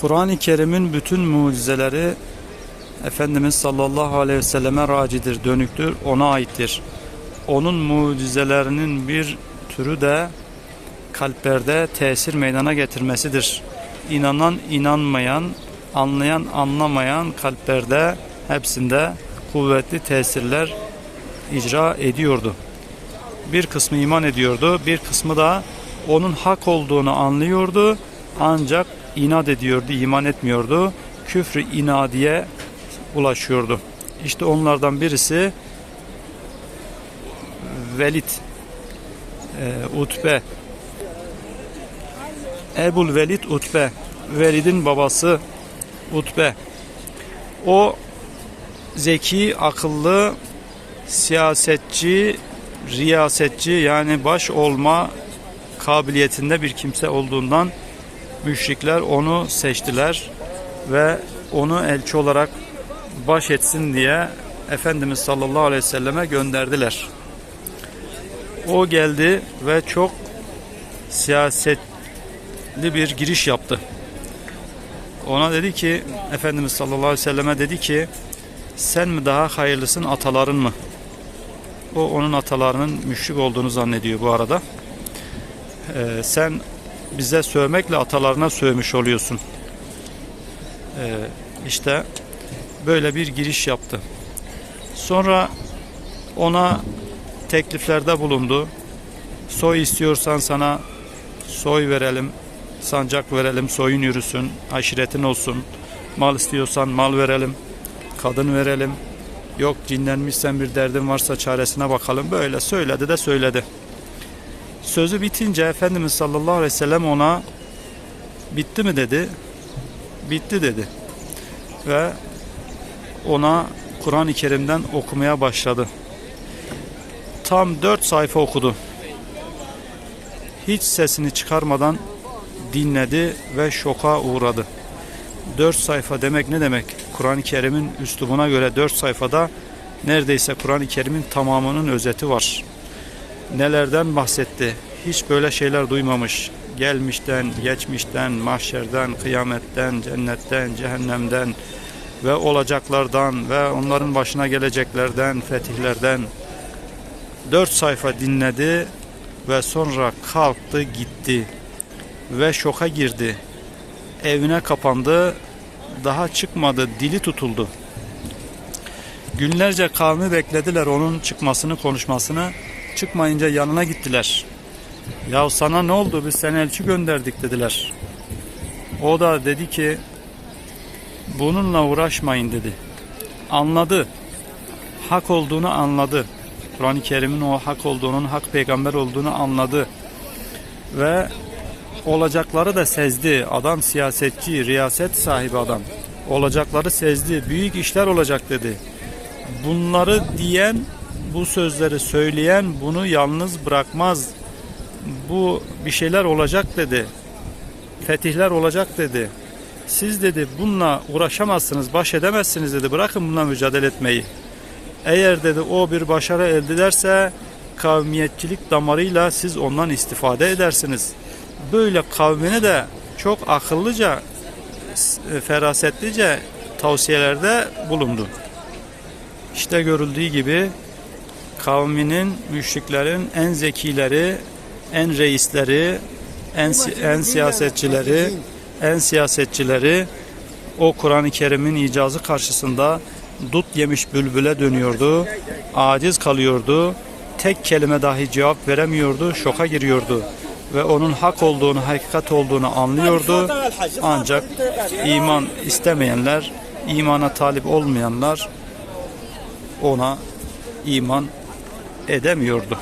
Kur'an-ı Kerim'in bütün mucizeleri Efendimiz sallallahu aleyhi ve selleme racidir, dönüktür, ona aittir. Onun mucizelerinin bir türü de kalplerde tesir meydana getirmesidir. İnanan, inanmayan, anlayan, anlamayan kalplerde hepsinde kuvvetli tesirler icra ediyordu. Bir kısmı iman ediyordu, bir kısmı da onun hak olduğunu anlıyordu ancak inat ediyordu, iman etmiyordu. Küfrü inadiye ulaşıyordu. İşte onlardan birisi Velid e, Utbe Ebul Velid Utbe Velid'in babası Utbe o zeki, akıllı, siyasetçi, riyasetçi yani baş olma kabiliyetinde bir kimse olduğundan müşrikler onu seçtiler ve onu elçi olarak baş etsin diye Efendimiz sallallahu aleyhi ve selleme gönderdiler. O geldi ve çok siyasetli bir giriş yaptı. Ona dedi ki Efendimiz sallallahu aleyhi ve selleme dedi ki sen mi daha hayırlısın ataların mı? O onun atalarının müşrik olduğunu zannediyor bu arada. Ee, sen bize sövmekle atalarına sövmüş oluyorsun. Ee, işte böyle bir giriş yaptı. Sonra ona tekliflerde bulundu. Soy istiyorsan sana soy verelim, sancak verelim, soyun yürüsün, aşiretin olsun. Mal istiyorsan mal verelim, kadın verelim. Yok cinlenmişsen bir derdin varsa çaresine bakalım. Böyle söyledi de söyledi. Sözü bitince Efendimiz sallallahu aleyhi ve sellem ona bitti mi dedi. Bitti dedi. Ve ona Kur'an-ı Kerim'den okumaya başladı. Tam dört sayfa okudu. Hiç sesini çıkarmadan dinledi ve şoka uğradı. Dört sayfa demek ne demek? Kur'an-ı Kerim'in üslubuna göre dört sayfada neredeyse Kur'an-ı Kerim'in tamamının özeti var. Nelerden bahsetti? Hiç böyle şeyler duymamış. Gelmişten, geçmişten, mahşerden, kıyametten, cennetten, cehennemden ve olacaklardan ve onların başına geleceklerden, fetihlerden dört sayfa dinledi ve sonra kalktı gitti ve şoka girdi. Evine kapandı, daha çıkmadı, dili tutuldu. Günlerce kavmi beklediler onun çıkmasını, konuşmasını. Çıkmayınca yanına gittiler. Ya sana ne oldu? Biz seni elçi gönderdik dediler. O da dedi ki bununla uğraşmayın dedi. Anladı. Hak olduğunu anladı. Kur'an-ı Kerim'in o hak olduğunun, hak peygamber olduğunu anladı. Ve olacakları da sezdi. Adam siyasetçi, riyaset sahibi adam. Olacakları sezdi. Büyük işler olacak dedi. Bunları diyen, bu sözleri söyleyen bunu yalnız bırakmaz. Bu bir şeyler olacak dedi. Fetihler olacak dedi. Siz dedi bununla uğraşamazsınız, baş edemezsiniz dedi. Bırakın bununla mücadele etmeyi. Eğer dedi o bir başarı elde ederse kavmiyetçilik damarıyla siz ondan istifade edersiniz. Böyle kavmine de çok akıllıca, ferasetlice tavsiyelerde bulundu. İşte görüldüğü gibi kavminin, müşriklerin en zekileri, en reisleri, en, en siyasetçileri, en siyasetçileri o Kur'an-ı Kerim'in icazı karşısında dut yemiş bülbüle dönüyordu, aciz kalıyordu, tek kelime dahi cevap veremiyordu, şoka giriyordu ve onun hak olduğunu, hakikat olduğunu anlıyordu. Ancak iman istemeyenler, imana talip olmayanlar ona iman edemiyordu.